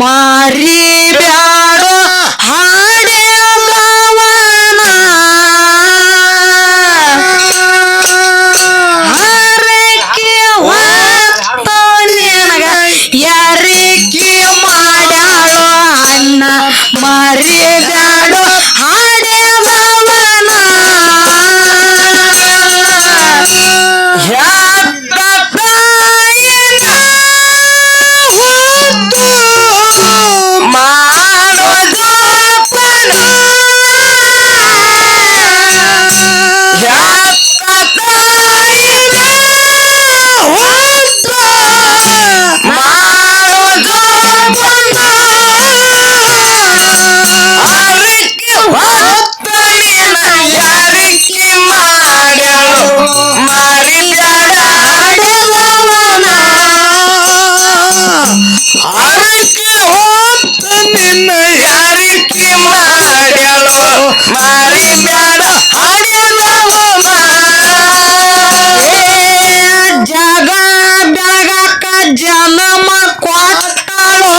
ಮಾರಿ ಹೆತ್ತ Janama Quataro.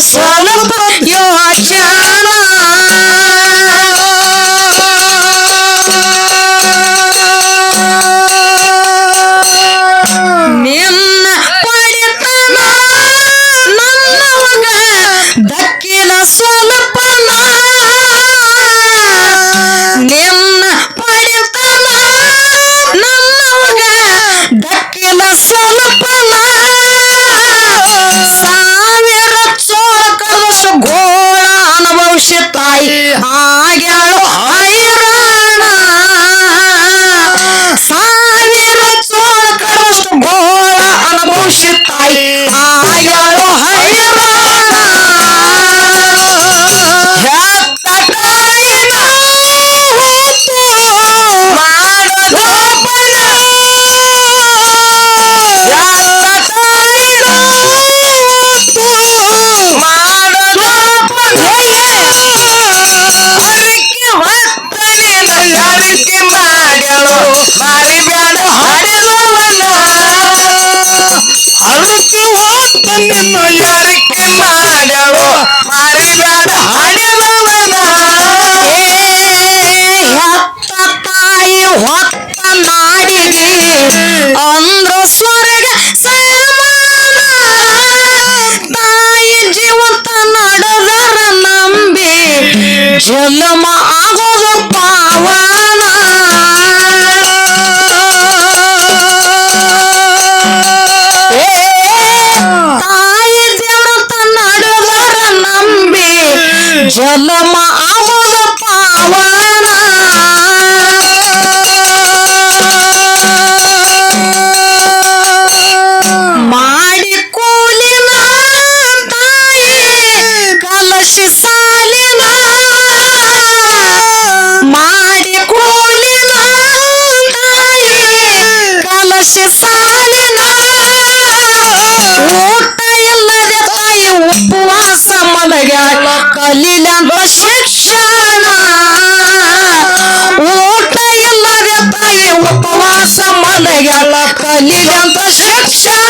ಮಾಡು ಸ್ವಲ್ಪ Jim Santa Gente!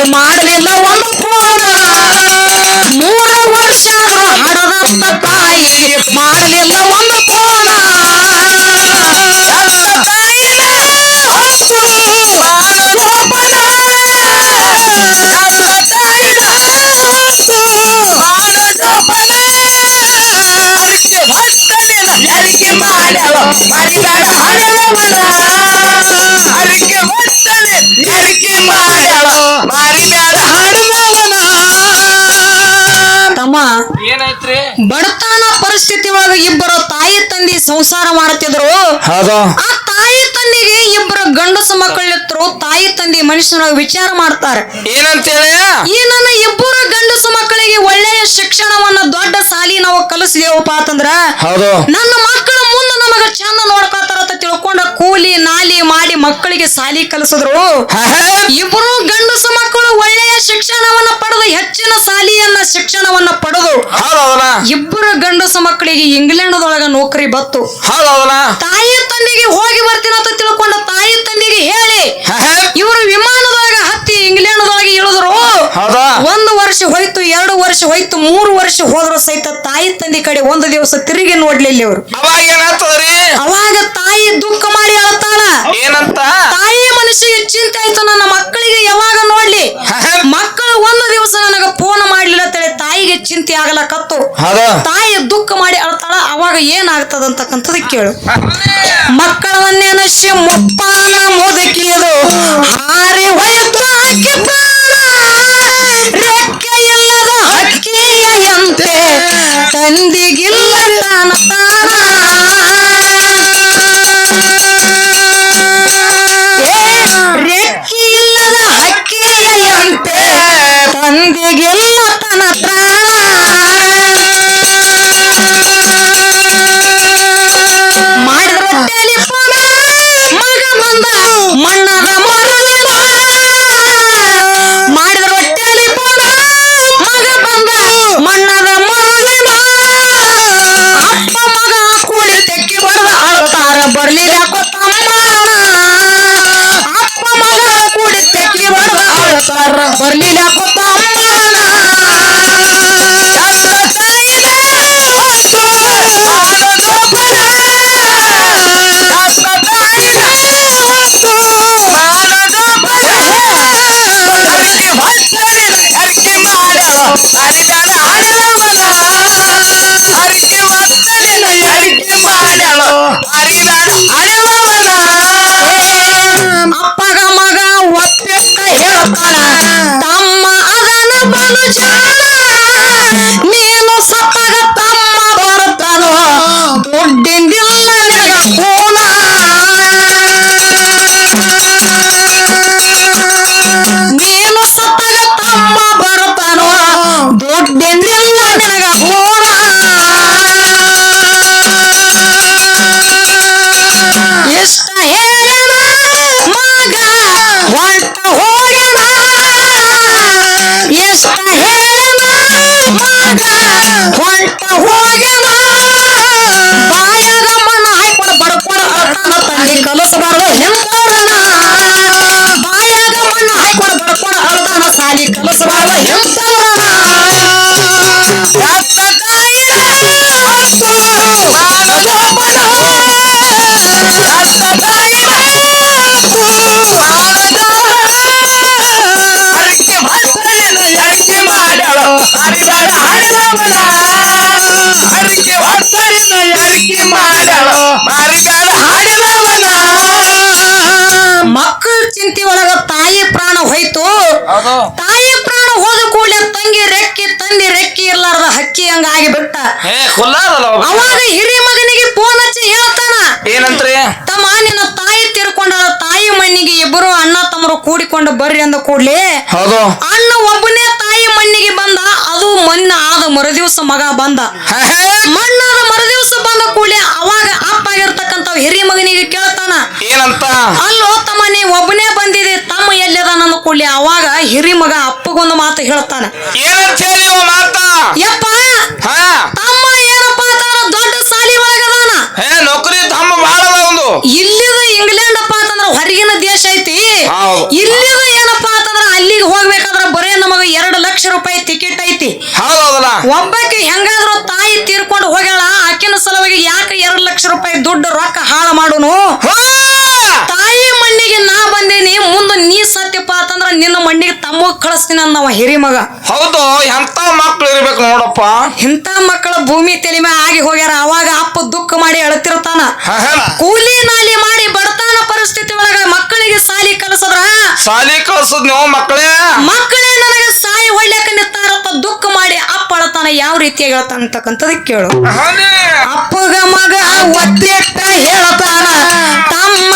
ಏನ್ ಮಾಡಲಿಲ್ಲ ಒಂದು ಫೋನ ಮೂರು ವರ್ಷ ಹಡದಂತ ತಾಯಿ ಮಾಡಲಿಲ್ಲ ಒಂದು ಫೋನ ಮಾಡಿದ ಹಣ ಸಂಸಾರ ಮಾಡ್ತಿದ್ರು ಹೌದು. ಆ ತಾಯಿ ತಂದೆಗೆ ಇಬ್ಬರು ಗಂಡಸು ಮಕ್ಕಳಿದ್ರು ತಾಯಿ ತಂದೆ ಮನುಷ್ಯನ ವಿಚಾರ ಮಾಡ್ತಾರೆ. ಏನಂತೇಳಿ? ಈ ನನ್ನ ಇಬ್ಬರು ಗಂಡಸು ಮಕ್ಕಳಿಗೆ ಒಳ್ಳೆಯ ಶಿಕ್ಷಣವನ್ನ ದೊಡ್ಡ ಸಾಲಿ ನಾವು ಕಲಿಸಿದೇವಪ್ಪ ಅಂತಂದ್ರ ನನ್ನ ಮಕ್ಕಳ ಮುಂದೆ ನಮಗ ಚಂದ ನೋಡ್ಕೊತಾರ ಅಂತ ತಿಳ್ಕೊಂಡ ಕೂಲಿ ನಾಲಿ ಮಾಡಿ ಮಕ್ಕಳಿಗೆ ಸಾಲಿ ಕಲಿಸಿದ್ರು. ಇಬ್ಬರು ಗಂಡಸು ಮಕ್ಕಳು ಒಳ್ಳೆಯ ಶಿಕ್ಷಣವನ್ನ ಪಡೆದು ಹೆಚ್ಚಿನ ಸಾಲಿಯನ್ನ ಶಿಕ್ಷಣವನ್ನ ಇಬ್ಬರು ಗಂಡಸ ಮಕ್ಕಳಿಗೆ ಇಂಗ್ಲೆಂಡ್ದೊಳಗ ನೌಕರಿ ಬತ್ತು. ಹೌದು ಹೌದಲ್ಲ ತಾಯಿ ತಂದೆಗೆ ಹೋಗಿ ಬರ್ತೀನಿ ಅಂತ ತಿಳ್ಕೊಂಡ ತಾಯಿ ತಂದೆಗೆ ಹೇಳಿ. ಇವರು ವಿಮಾನದೊಳಗ ಹತ್ತಿ ಇಂಗ್ಲೆಂಡದೊಳಗೆ ಇಳಿದ್ರು. ಒಂದು ವರ್ಷ ಹೋಯ್ತು ಎರಡು ವರ್ಷ ಹೋಯ್ತು ಮೂರು ವರ್ಷ ಹೋದ್ರು ಸಹಿತ ತಾಯಿ ತಂದೆ ಕಡೆ ಒಂದು ದಿವಸ ತಿರುಗಿ ನೋಡ್ಲಿಲ್ಲ ಇವರು. ಅವಾಗ ತಾಯಿ ದುಃಖ ಮಾಡಿ ಅಳ್ತಾಳ. ಏನಂತ? ತಾಯಿ ಮನುಷ್ಯ ಚಿಂತೆ ಆಯ್ತು ನನ್ನ ಮಕ್ಕಳಿಗೆ ಯಾವಾಗ ನೋಡ್ಲಿ. ಮಕ್ಕಳು ಒಂದು ದಿವಸ ನನಗ ಫೋನ್ ತಾಯಿಗೆ ಚಿಂತೆ ಆಗಲಕತ್ತು ತಾಯಿ ದುಃಖ ಮಾಡಿ ಅಳ್ತಾಳ ಅವಾಗ ಏನಾಗ್ತದ ಅಂತಕ್ಕಂಥದ್ದು ಕೇಳು ಮಕ್ಕಳನ್ನೆನಸಿ ಮುಪ್ಪಾನ ಮುದುಕಿಯದು ಹಾರಿ ಹೋಯ್ತು ರೆಕ್ಕೆ ಇಲ್ಲದ ತಂದಿಗಿಲ್ಲ ತಾನ ತಾನ ಹಂಗ ಆಗಿಬಿಟ್ಟ ಒಬ್ಬ. ಅವಾಗ ಹಿರಿ ಮಗನಿಗೆ ಫೋನ್ ಹಚ್ಚಿ ಹೇಳ್ತಾನ. ಏನಂತ್ರಿ? ತಮ್ಮ ನಿನ್ನ ತಾಯಿ ತೀರ್ಕೊಂಡ ತಾಯಿ ಮಣ್ಣಿಗೆ ಇಬ್ಬರು ಅಣ್ಣ ತಮ್ಮರು ಕೂಡಿಕೊಂಡು ಬರ್ರಿ ಅಂದ ಕೂಡ್ಲಿ ಹೌದು. ಅಣ್ಣ ಒಬ್ಬನೇ ತಾಯಿ ಮಣ್ಣಿಗೆ ಬಂದ ಅದು ಮಣ್ಣ ಆದ ಮರುದಿವ್ಸ ಮಗ ಬಂದ. ಹಾ, ಹಾ. ಮಣ್ಣಾದ ಮರುದಿವ್ಸ ಬಂದ ಕೂಡ್ಲಿ ಅವಾಗ ಅಪ್ಪ ಆಗಿರ್ತಕ್ಕಂತ ಹಿರಿ ಮಗನಿಗೆ ಕೇಳ್ತಾನ. ಏನಂತ? ಅಲ್ಲೋ ತಮ್ಮ ನೀ ಒಬ್ಬನೇ ಬಂದಿದೆ ತಮ್ಮ ಎಲ್ಲಿದ ನನ್ನ ಕೂಡ್ಲಿ ಅವಾಗ ಹಿರಿ ಮಗ ಅಪ್ಪಗೊಂದು ಮಾತು ಹೇಳ್ತಾನ. ಏನಂತ ಹೇಳಿ ಇವ ಮಾತಾ? ಯಪ್ಪ ಹಾ ತಮ್ಮ ಏನಪ್ಪಾ ಅಂತಂದ್ರ ದೊಡ್ಡ ಸಾಲಿ ಒಳಗದಾನ ಹೇ ನೌಕರಿ ತಮ್ಮ ಬಾಳ ಅದ ಒಂದು ಇಲ್ಲಿದ ಇಂಗ್ಲೆಂಡ್ ಅಪ್ಪ ಅಂತಂದ್ರ ಹೊರಗಿನ ದೇಶ ಐತಿ ಹೌದು. ಇಲ್ಲಿದ ಏನಪ್ಪಾ ಅಂತಂದ್ರ ಅಲ್ಲಿಗೆ ಹೋಗ್ಬೇಕಾದ್ರ ಬರೇ ನಮಗ ಎರಡು ಲಕ್ಷ ರೂಪಾಯಿ ಟಿಕೆಟ್ ಐತಿ. ಹೌದಲ್ಲ? ಹೆಂಗಾದ್ರು ಹೆಂಗಾದ್ರೂ ತಾಯಿ ತೀರ್ಕೊಂಡು ಹೋಗ್ಯಾಳ ಆಕಿನ ಸಲುವಾಗಿ ಯಾಕೆ ಎರಡು ಲಕ್ಷ ರೂಪಾಯಿ ದುಡ್ಡು ರೊಕ್ಕ ಹಾಳು ಮಾಡುನು? ತಾಯಿ ಮಣ್ಣಿಗೆ ನಾ ಬಂದೇನಿ ಮುಂದೆ ನೀ ಸತ್ಯಪ್ಪ ಅಂತಂದ್ರ ನಿನ್ನ ಮಣ್ಣಿಗೆ ತಮ್ಮ ಕಳಿಸ್ತೀನಿ ಅಂದವ ಹಿರಿ ಮಗ. ಹೌದು ಎಂತ ಮಕ್ಳು ಇರ್ಬೇಕು ನೋಡಪ್ಪ. ಇಂಥ ಮಕ್ಕಳ ಭೂಮಿ ತೆಲಿಮೆ ಆಗಿ ಹೋಗ್ಯಾರ ಅವಾಗ ಅಪ್ಪ ದುಃಖ ಮಾಡಿ ಅಳತಿರ್ತಾನ. ಕೂಲಿ ನಾಲಿ ಮಾಡಿ ಬಡತನ ಪರಿಸ್ಥಿತಿ ಒಳಗ ಮಕ್ಕಳಿಗೆ ಸಾಲಿ ಕಲಿಸದ್ರ? ಸಾಲಿ ಕಳ್ಸದ್ ನೀವು ಮಕ್ಕಳೇ? ಮಕ್ಕಳೇ ನನಗೆ ಸಾಯಿ ಒಳ್ಳೆಕ ನಿತ್ತಾರಪ್ಪ ದುಃಖ ಮಾಡಿ ಅಪ್ಪ ಅಳತಾನ ಯಾವ ರೀತಿಯ ಹೇಳ್ತಾನ ಅಂತಕ್ಕಂಥದ್ದು ಕೇಳು. ಅಪ್ಪಗ ಮಗ ಒತ್ತಿಟ್ಟ ಹೇಳತಾನ. ತಮ್ಮ